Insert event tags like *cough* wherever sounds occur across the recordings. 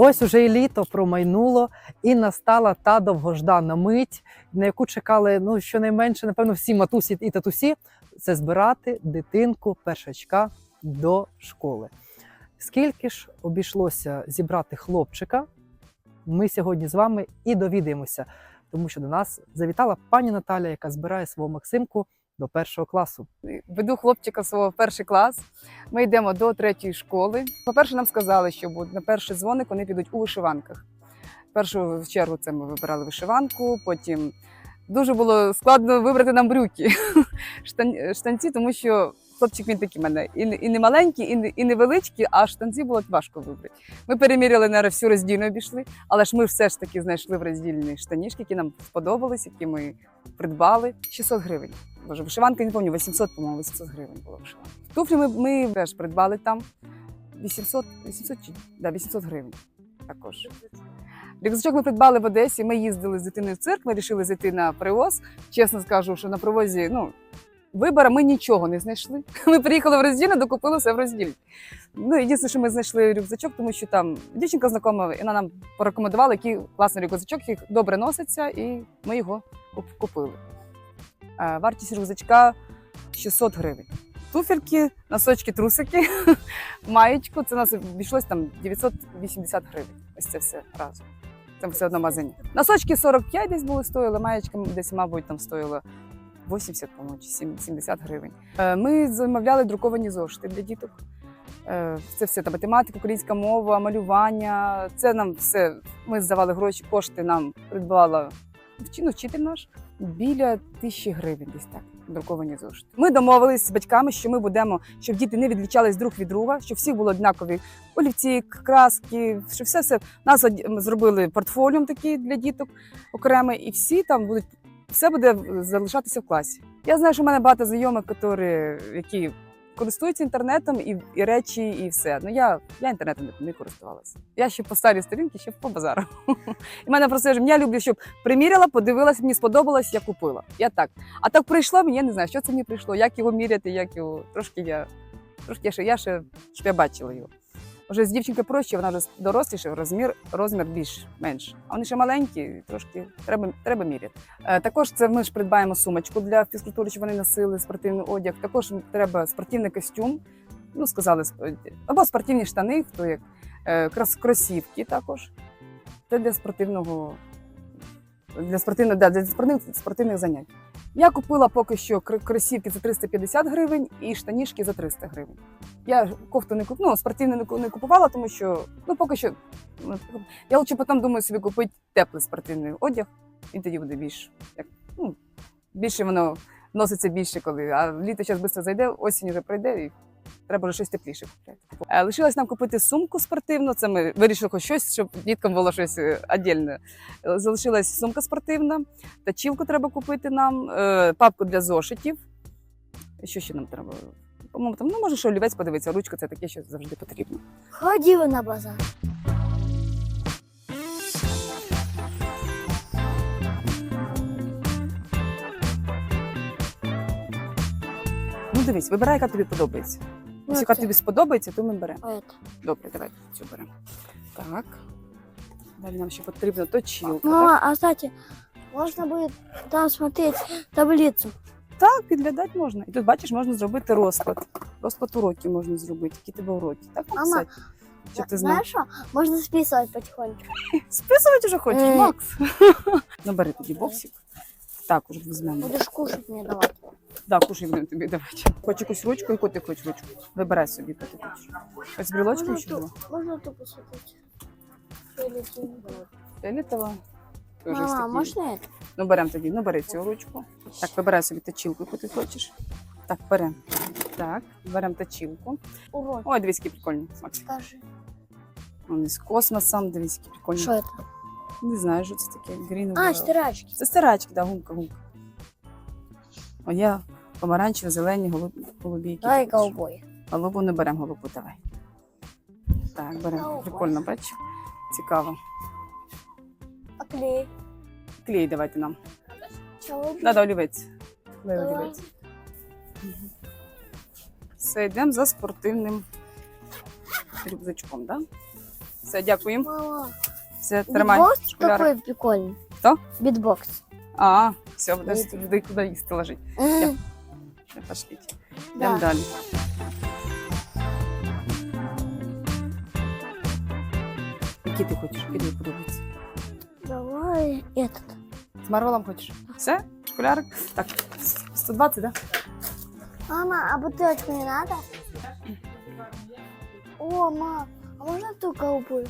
Ось уже і літо промайнуло, і настала та довгождана мить, на яку чекали ну щонайменше, напевно, всі матусі і татусі. Це збирати дитинку першачка до школи. Скільки ж обійшлося зібрати хлопчика? Ми сьогодні з вами і довідаємося, тому що до нас завітала пані Наталя, яка збирає свого Максимку до першого класу. веду хлопчика свого в перший клас. Ми йдемо до третьої школи. По-перше, нам сказали, що на перший дзвоник вони підуть у вишиванках. Першу чергу це ми вибирали вишиванку, потім дуже було складно вибрати нам брюки, *laughs* штан- штанці, тому що хлопчик він такий мене і, і не маленький, і не, і невеличкий, а штанці було важко вибрати. Ми переміряли на всю роздільну обійшли, але ж ми все ж таки знайшли в роздільні штанішки, які нам сподобались, які ми придбали. 600 гривень. Боже, вишиванка не пам'ятаю, 800, по-моєму, 800 гривень була вишиванка. Туфлі ми, ми теж придбали там 800, 800 чи да, 800 гривень також. Рюкзачок ми придбали в Одесі. Ми їздили з дитиною в цирк, ми вирішили зайти на привоз. Чесно скажу, що на привозі, ну. Вибора ми нічого не знайшли. *laughs* Ми приїхали в роздільне, докупили все в розділі. Ну, єдине, що ми знайшли рюкзачок, тому що там дівчинка знакома, і вона нам порекомендувала, який класний рюкзачок, який добре носиться, і ми його купили. Вартість рюкзачка 600 гривень. Туфельки, носочки, трусики, *laughs* маєчку. Це нас обійшлось там 980 гривень. Ось це все разом. Це все одно в магазині. Носочки 45 десь були стоїли, маєчка десь, мабуть, там стоїла 80, по-моєму, чи 70 гривень. Е, Ми замовляли друковані зошити для діток. Е, Це все та математика, українська мова, малювання. Це нам все. Ми здавали гроші, кошти нам придбала вчи- ну, вчитель наш. Біля тисячі гривень десь так. Друковані зошити. Ми домовились з батьками, що ми будемо, щоб діти не відлічались друг від друга, щоб всі були однакові олівці, краски, що все все. Нас зробили портфоліум такий для діток окремий, і всі там будуть все буде залишатися в класі. Я знаю, що в мене багато знайомих, які, які користуються інтернетом і, і речі, і все. Ну я, я інтернетом не, не користувалася. Я ще по старій сторінці, ще по базару. *laughs* І мене просто я люблю, щоб приміряла, подивилася, мені сподобалось, я купила. Я так. А так прийшло, мені я не знаю, що це мені прийшло, як його міряти, як його. Трошки я трошки я ще, я ще я бачила його. Вже з дівчинкою проще, вона вже доросліша, розмір, розмір більш менш. А вони ще маленькі, трошки треба, треба міряти. Е, також це ми ж придбаємо сумочку для фізкультури, щоб вони носили спортивний одяг. Також треба спортивний костюм. Ну, сказали, або спортивні штани, хто як е, крос, кросівки також. Це для спортивного для спортивних, да, для спортивних, спортивних занять. Я купила поки що кр- кросівки за 350 гривень і штанішки за 300 гривень. Я кофту не куп... ну, спортивну не ку- не купувала, тому що ну, поки що. ну, Я лучше потім думаю собі купити теплий спортивний одяг, він тоді буде більш як, ну, більше воно носиться більше, коли. А літо зараз швидко зайде, осінь вже пройде і треба вже щось тепліше купляти. Е, Лишилось нам купити сумку спортивну. Це ми вирішили хоч щось, щоб діткам було щось е, віддільне. Е, Залишилась сумка спортивна, тачівку треба купити нам, е, папку для зошитів. Що ще нам треба? По-моєму, там, ну може, що олівець подивитися, ручка це таке, що завжди потрібно. Ходіли на базар. Дивись, вибирай, яка тобі подобається. Ну, Ось яка тобі сподобається, то ми беремо. Добре, давай цю беремо. Так. Далі нам ще потрібна точілка. так? Мама, а кстати, можно будет там смотреть таблицу. Так, підглядати можна. І тут бачиш, можна зробити розклад. Розклад уроків можна зробити, які тебе уроки. Так Мама, написати. Щоб ти знав. Знаешь что? Можно списывать потихоньку. *laughs* Списувати вже хочеш, Е. Макс. *laughs* ну бери тоді боксик. Так, уже візьмемо. Будешь кушать мне давать. Так, кушай будемо тобі давати. Хоч якусь ручку, яку ти хочеш ручку. Вибирай собі, яку ти хочеш. Ось брілочку Можно ще було. ту, можно ту посмотреть? Фиолетовый. Фіолетова. Тоже ось Мама, такі. можно это? Ну, беремо тоді, ну бери цю ручку. Так, вибирай собі точілку, яку ти хочеш. Так, беремо. Так, беремо точілку. Урок. Ой, дивись, які прикольні. Макс. Скажи. Вони з космосом, дивись, які прикольні. Что это? Не знаю, що це таке. Green А, World. стирачки. Це стирачки, да, гумка, гумка. О, я помаранчеві, зелені, голуб, голубі. які Давай хочеш. голубой. Голубу не беремо, голубу давай. Так, беремо. Голубой. Прикольно, бач? Цікаво. А клей? Клей давайте нам. Надо олівець. Клей олівець. Все, йдемо за спортивним рюкзачком, да? Все, дякуємо. Мама, Все, тримай. битбокс школяра. такой прикольный. Что? Битбокс. А, все, туди, куди їсти лежить. Мгм. Все, пошліть. Йдемо Да. далі. Які ти хочеш? Які тобі подобаються? Давай этот. З Марвелом хочеш? Все? Школярик? Так, 120, да? Мама, а бутылочку не надо? О, мам, а можно ту голубую?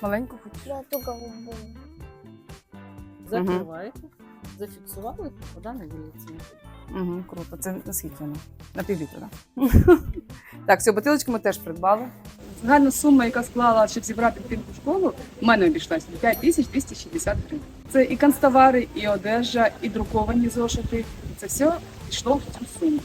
Маленьку хочеш? Да, ту голубую. Закриваєте, зафіксували, вода не виліться. Угу, круто. Це наскільки воно? На півлітра, *laughs* так? так, цю бутилочку ми теж придбали. Загальна сума, яка склала, щоб зібрати дитинку в школу, в мене обійшлася 5 тисяч 260 гривень. Це і канцтовари, і одежа, і друковані зошити. Це все йшло в цю суму.